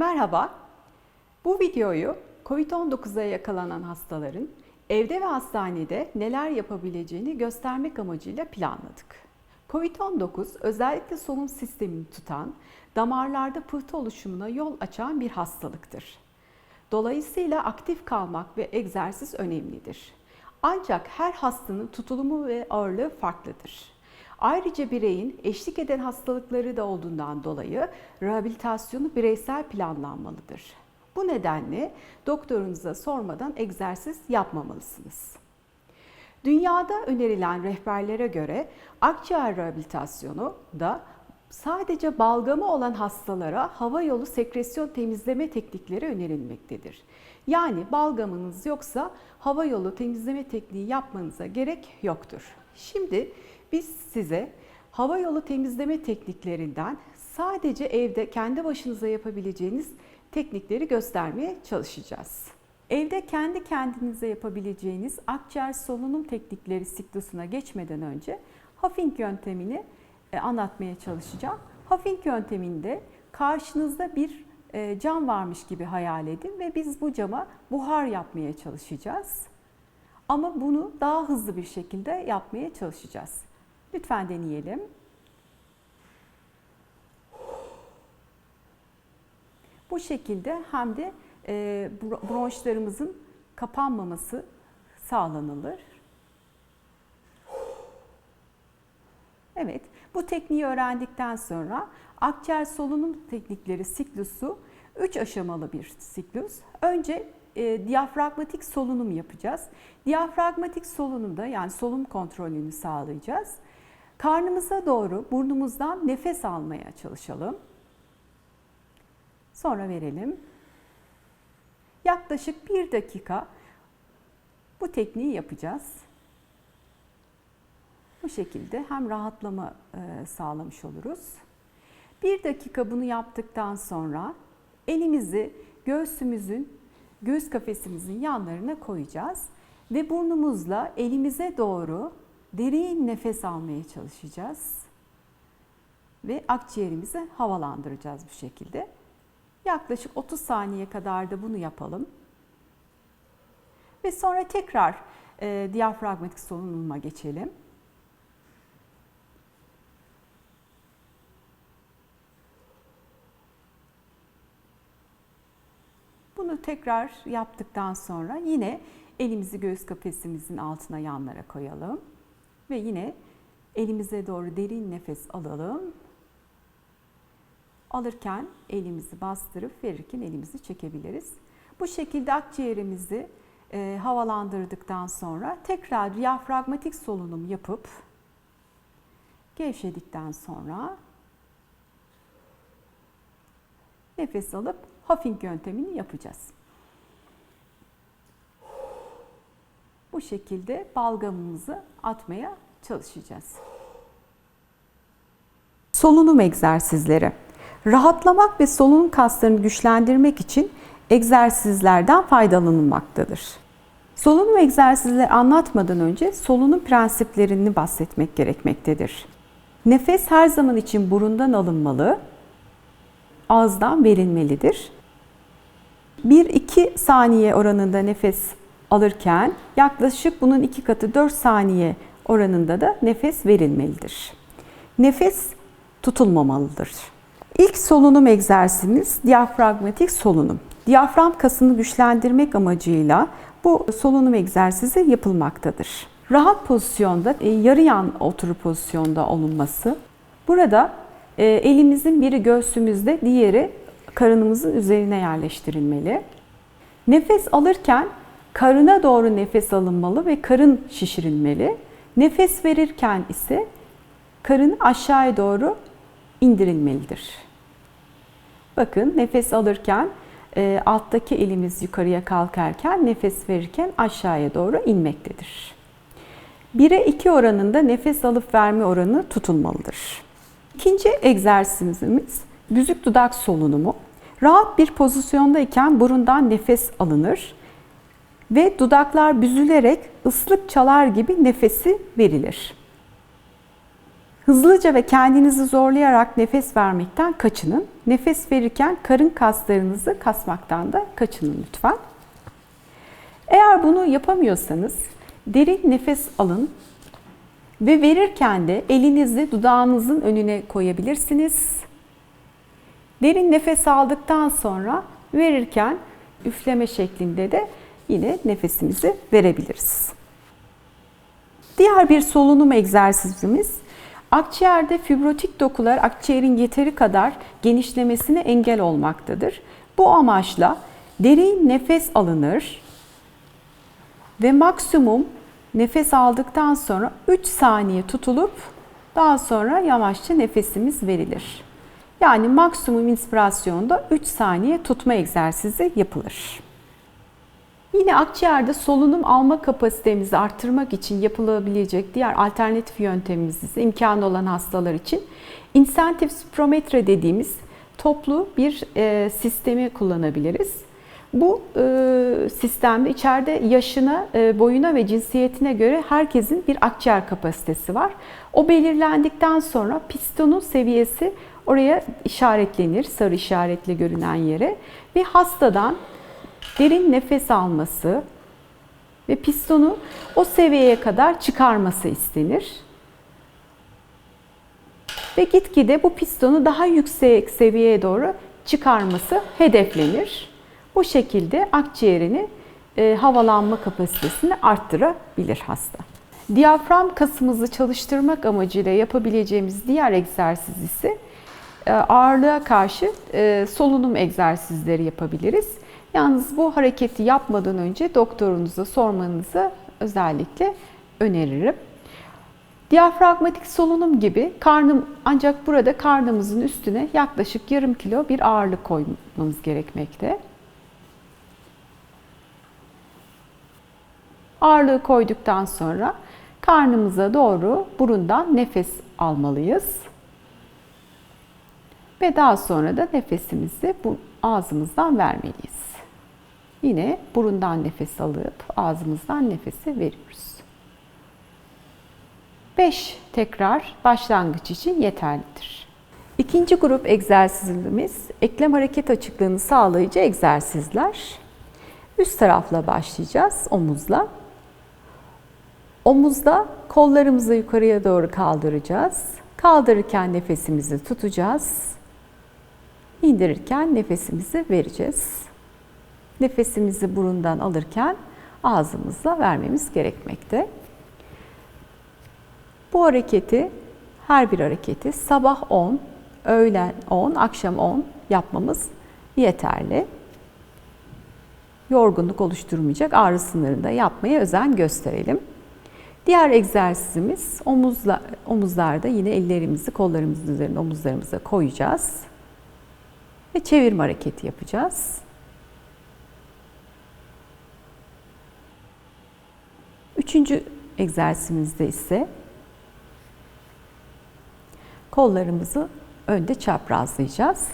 Merhaba. Bu videoyu COVID-19'a yakalanan hastaların evde ve hastanede neler yapabileceğini göstermek amacıyla planladık. COVID-19 özellikle solunum sistemini tutan, damarlarda pıhtı oluşumuna yol açan bir hastalıktır. Dolayısıyla aktif kalmak ve egzersiz önemlidir. Ancak her hastanın tutulumu ve ağırlığı farklıdır. Ayrıca bireyin eşlik eden hastalıkları da olduğundan dolayı rehabilitasyonu bireysel planlanmalıdır. Bu nedenle doktorunuza sormadan egzersiz yapmamalısınız. Dünyada önerilen rehberlere göre akciğer rehabilitasyonu da sadece balgamı olan hastalara hava yolu sekresyon temizleme teknikleri önerilmektedir. Yani balgamınız yoksa hava yolu temizleme tekniği yapmanıza gerek yoktur. Şimdi biz size hava yolu temizleme tekniklerinden sadece evde kendi başınıza yapabileceğiniz teknikleri göstermeye çalışacağız. Evde kendi kendinize yapabileceğiniz akciğer solunum teknikleri siklusuna geçmeden önce Huffing yöntemini e, anlatmaya çalışacağım. Huffing yönteminde karşınızda bir e, cam varmış gibi hayal edin ve biz bu cama buhar yapmaya çalışacağız. Ama bunu daha hızlı bir şekilde yapmaya çalışacağız. Lütfen deneyelim. Bu şekilde hem de e, bronşlarımızın kapanmaması sağlanılır. Evet, bu tekniği öğrendikten sonra akciğer solunum teknikleri siklusu 3 aşamalı bir siklus. Önce e, diyafragmatik solunum yapacağız. Diyafragmatik solunumda yani solunum kontrolünü sağlayacağız. Karnımıza doğru burnumuzdan nefes almaya çalışalım. Sonra verelim. Yaklaşık bir dakika bu tekniği yapacağız. Bu şekilde hem rahatlama e, sağlamış oluruz. Bir dakika bunu yaptıktan sonra elimizi göğsümüzün, göğüs kafesimizin yanlarına koyacağız ve burnumuzla elimize doğru derin nefes almaya çalışacağız. Ve akciğerimizi havalandıracağız bu şekilde. Yaklaşık 30 saniye kadar da bunu yapalım. Ve sonra tekrar e, diyafragmatik solunuma geçelim. Bunu tekrar yaptıktan sonra yine elimizi göğüs kafesimizin altına yanlara koyalım. Ve yine elimize doğru derin nefes alalım. Alırken elimizi bastırıp verirken elimizi çekebiliriz. Bu şekilde akciğerimizi e, havalandırdıktan sonra tekrar diyafragmatik solunum yapıp gevşedikten sonra nefes alıp Huffing yöntemini yapacağız. Bu şekilde balgamımızı atmaya çalışacağız. Solunum egzersizleri. Rahatlamak ve solunum kaslarını güçlendirmek için egzersizlerden faydalanılmaktadır. Solunum egzersizleri anlatmadan önce solunum prensiplerini bahsetmek gerekmektedir. Nefes her zaman için burundan alınmalı, ağızdan verilmelidir. 1-2 saniye oranında nefes alırken yaklaşık bunun iki katı 4 saniye oranında da nefes verilmelidir. Nefes tutulmamalıdır. İlk solunum egzersizimiz diyafragmatik solunum. Diyafram kasını güçlendirmek amacıyla bu solunum egzersizi yapılmaktadır. Rahat pozisyonda, e, yarı yan oturur pozisyonda olunması. Burada e, elimizin biri göğsümüzde, diğeri karınımızın üzerine yerleştirilmeli. Nefes alırken karına doğru nefes alınmalı ve karın şişirilmeli. Nefes verirken ise karın aşağıya doğru indirilmelidir. Bakın nefes alırken e, alttaki elimiz yukarıya kalkarken nefes verirken aşağıya doğru inmektedir. 1'e 2 oranında nefes alıp verme oranı tutulmalıdır. İkinci egzersizimiz büzük dudak solunumu. Rahat bir pozisyondayken burundan nefes alınır ve dudaklar büzülerek ıslık çalar gibi nefesi verilir. Hızlıca ve kendinizi zorlayarak nefes vermekten kaçının. Nefes verirken karın kaslarınızı kasmaktan da kaçının lütfen. Eğer bunu yapamıyorsanız derin nefes alın ve verirken de elinizi dudağınızın önüne koyabilirsiniz. Derin nefes aldıktan sonra verirken üfleme şeklinde de yine nefesimizi verebiliriz. Diğer bir solunum egzersizimiz akciğerde fibrotik dokular akciğerin yeteri kadar genişlemesine engel olmaktadır. Bu amaçla derin nefes alınır ve maksimum nefes aldıktan sonra 3 saniye tutulup daha sonra yavaşça nefesimiz verilir. Yani maksimum inspirasyonda 3 saniye tutma egzersizi yapılır. Yine akciğerde solunum alma kapasitemizi arttırmak için yapılabilecek diğer alternatif yöntemimiz ise imkanı olan hastalar için insentif spirometre dediğimiz toplu bir e, sistemi kullanabiliriz. Bu e, sistemde içeride yaşına, e, boyuna ve cinsiyetine göre herkesin bir akciğer kapasitesi var. O belirlendikten sonra pistonun seviyesi oraya işaretlenir, sarı işaretle görünen yere ve hastadan derin nefes alması ve pistonu o seviyeye kadar çıkarması istenir. Ve gitgide bu pistonu daha yüksek seviyeye doğru çıkarması hedeflenir. Bu şekilde akciğerini e, havalanma kapasitesini arttırabilir hasta. Diyafram kasımızı çalıştırmak amacıyla yapabileceğimiz diğer egzersiz ise ağırlığa karşı e, solunum egzersizleri yapabiliriz. Yalnız bu hareketi yapmadan önce doktorunuza sormanızı özellikle öneririm. Diyafragmatik solunum gibi karnım ancak burada karnımızın üstüne yaklaşık yarım kilo bir ağırlık koymamız gerekmekte. Ağırlığı koyduktan sonra karnımıza doğru burundan nefes almalıyız. Ve daha sonra da nefesimizi bu ağzımızdan vermeliyiz. Yine burundan nefes alıp ağzımızdan nefesi veriyoruz. 5 tekrar başlangıç için yeterlidir. İkinci grup egzersizimiz eklem hareket açıklığını sağlayıcı egzersizler. Üst tarafla başlayacağız omuzla. Omuzda kollarımızı yukarıya doğru kaldıracağız. Kaldırırken nefesimizi tutacağız. İndirirken nefesimizi vereceğiz. Nefesimizi burundan alırken ağzımızla vermemiz gerekmekte. Bu hareketi, her bir hareketi sabah 10, öğlen 10, akşam 10 yapmamız yeterli. Yorgunluk oluşturmayacak ağrı sınırında yapmaya özen gösterelim. Diğer egzersizimiz omuzla, omuzlarda yine ellerimizi kollarımızın üzerine omuzlarımıza koyacağız. Ve çevirme hareketi yapacağız. Üçüncü egzersizimizde ise kollarımızı önde çaprazlayacağız.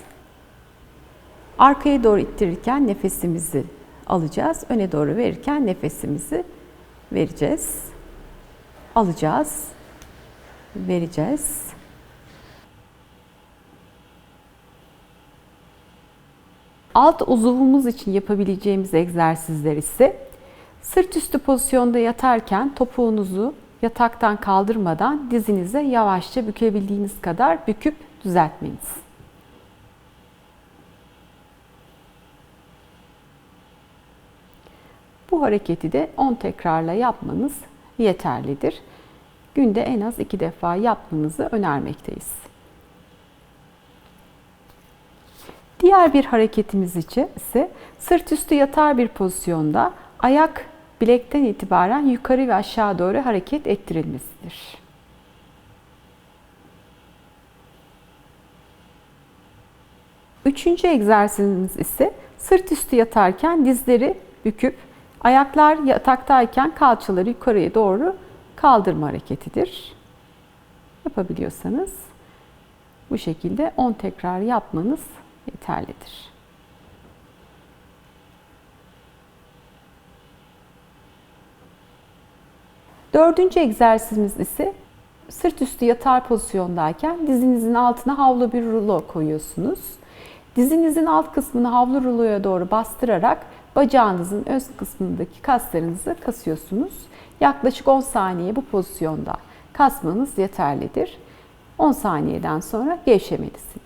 Arkaya doğru ittirirken nefesimizi alacağız. Öne doğru verirken nefesimizi vereceğiz. Alacağız. Vereceğiz. Alt uzuvumuz için yapabileceğimiz egzersizler ise sırt üstü pozisyonda yatarken topuğunuzu yataktan kaldırmadan dizinize yavaşça bükebildiğiniz kadar büküp düzeltmeniz. Bu hareketi de 10 tekrarla yapmanız yeterlidir. Günde en az 2 defa yapmanızı önermekteyiz. Diğer bir hareketimiz için ise sırt üstü yatar bir pozisyonda ayak bilekten itibaren yukarı ve aşağı doğru hareket ettirilmesidir. Üçüncü egzersizimiz ise sırt üstü yatarken dizleri büküp ayaklar yataktayken kalçaları yukarıya doğru kaldırma hareketidir. Yapabiliyorsanız bu şekilde 10 tekrar yapmanız yeterlidir. Dördüncü egzersizimiz ise sırt üstü yatar pozisyondayken dizinizin altına havlu bir rulo koyuyorsunuz. Dizinizin alt kısmını havlu ruloya doğru bastırarak bacağınızın öz kısmındaki kaslarınızı kasıyorsunuz. Yaklaşık 10 saniye bu pozisyonda kasmanız yeterlidir. 10 saniyeden sonra gevşemelisiniz.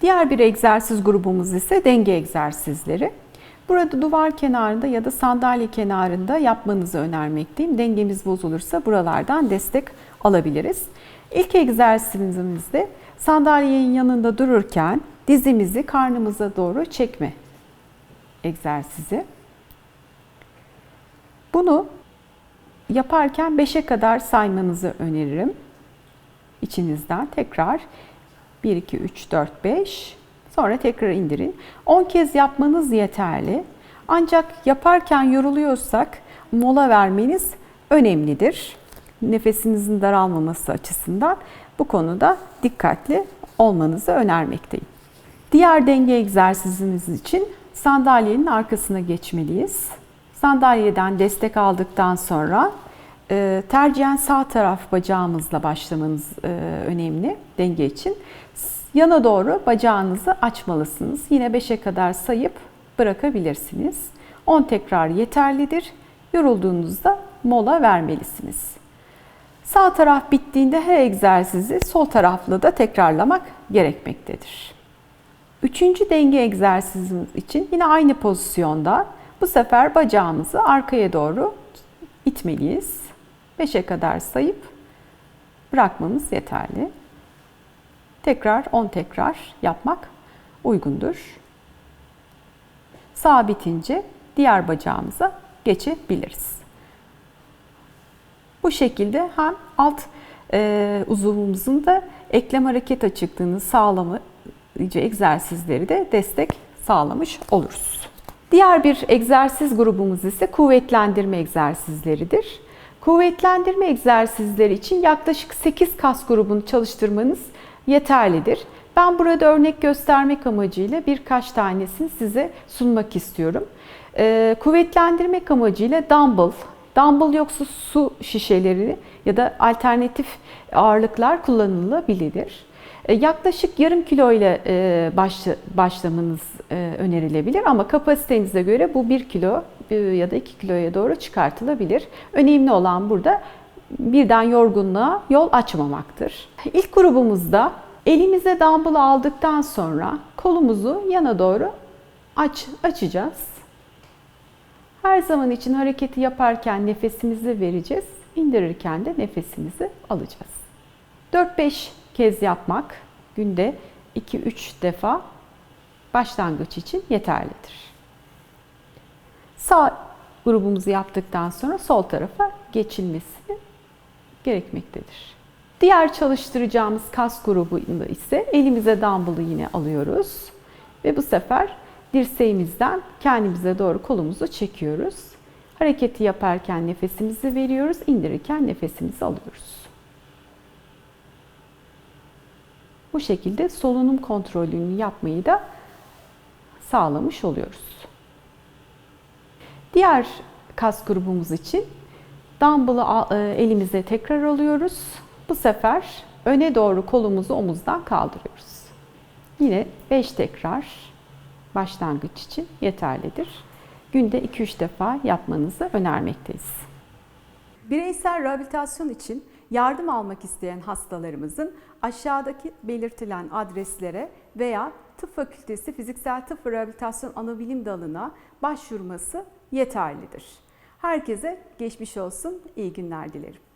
Diğer bir egzersiz grubumuz ise denge egzersizleri. Burada duvar kenarında ya da sandalye kenarında yapmanızı önermekteyim. Dengemiz bozulursa buralardan destek alabiliriz. İlk egzersizimizde sandalyenin yanında dururken dizimizi karnımıza doğru çekme egzersizi. Bunu yaparken 5'e kadar saymanızı öneririm. İçinizden tekrar 1, 2, 3, 4, 5 sonra tekrar indirin. 10 kez yapmanız yeterli. Ancak yaparken yoruluyorsak mola vermeniz önemlidir. Nefesinizin daralmaması açısından bu konuda dikkatli olmanızı önermekteyim. Diğer denge egzersizimiz için sandalyenin arkasına geçmeliyiz. Sandalyeden destek aldıktan sonra e, tercihen sağ taraf bacağımızla başlamanız e, önemli denge için. Yana doğru bacağınızı açmalısınız. Yine 5'e kadar sayıp bırakabilirsiniz. 10 tekrar yeterlidir. Yorulduğunuzda mola vermelisiniz. Sağ taraf bittiğinde her egzersizi sol tarafla da tekrarlamak gerekmektedir. Üçüncü denge egzersizimiz için yine aynı pozisyonda bu sefer bacağımızı arkaya doğru itmeliyiz. 5'e kadar sayıp bırakmamız yeterli. Tekrar 10 tekrar yapmak uygundur. Sağ bitince diğer bacağımıza geçebiliriz. Bu şekilde hem alt e, uzuvumuzun da eklem hareket açıklığını sağlamayıcı egzersizleri de destek sağlamış oluruz. Diğer bir egzersiz grubumuz ise kuvvetlendirme egzersizleridir. Kuvvetlendirme egzersizleri için yaklaşık 8 kas grubunu çalıştırmanız yeterlidir. Ben burada örnek göstermek amacıyla birkaç tanesini size sunmak istiyorum. Ee, kuvvetlendirmek amacıyla dumbbell, dumbbell yoksa su şişeleri ya da alternatif ağırlıklar kullanılabilir. Ee, yaklaşık yarım kilo ile e, başla, başlamanız e, önerilebilir ama kapasitenize göre bu 1 kilo e, ya da 2 kiloya doğru çıkartılabilir. Önemli olan burada birden yorgunluğa yol açmamaktır. İlk grubumuzda elimize dumbbell aldıktan sonra kolumuzu yana doğru aç, açacağız. Her zaman için hareketi yaparken nefesimizi vereceğiz. İndirirken de nefesimizi alacağız. 4-5 kez yapmak günde 2-3 defa başlangıç için yeterlidir. Sağ grubumuzu yaptıktan sonra sol tarafa geçilmesi gerekmektedir. Diğer çalıştıracağımız kas grubunda ise elimize dumbbell'ı yine alıyoruz. Ve bu sefer dirseğimizden kendimize doğru kolumuzu çekiyoruz. Hareketi yaparken nefesimizi veriyoruz, indirirken nefesimizi alıyoruz. Bu şekilde solunum kontrolünü yapmayı da sağlamış oluyoruz. Diğer kas grubumuz için dumbbell'ı e, elimize tekrar alıyoruz. Bu sefer öne doğru kolumuzu omuzdan kaldırıyoruz. Yine 5 tekrar başlangıç için yeterlidir. Günde 2-3 defa yapmanızı önermekteyiz. Bireysel rehabilitasyon için yardım almak isteyen hastalarımızın aşağıdaki belirtilen adreslere veya Tıp Fakültesi Fiziksel Tıp Rehabilitasyon Anabilim Dalı'na başvurması yeterlidir. Herkese geçmiş olsun, iyi günler dilerim.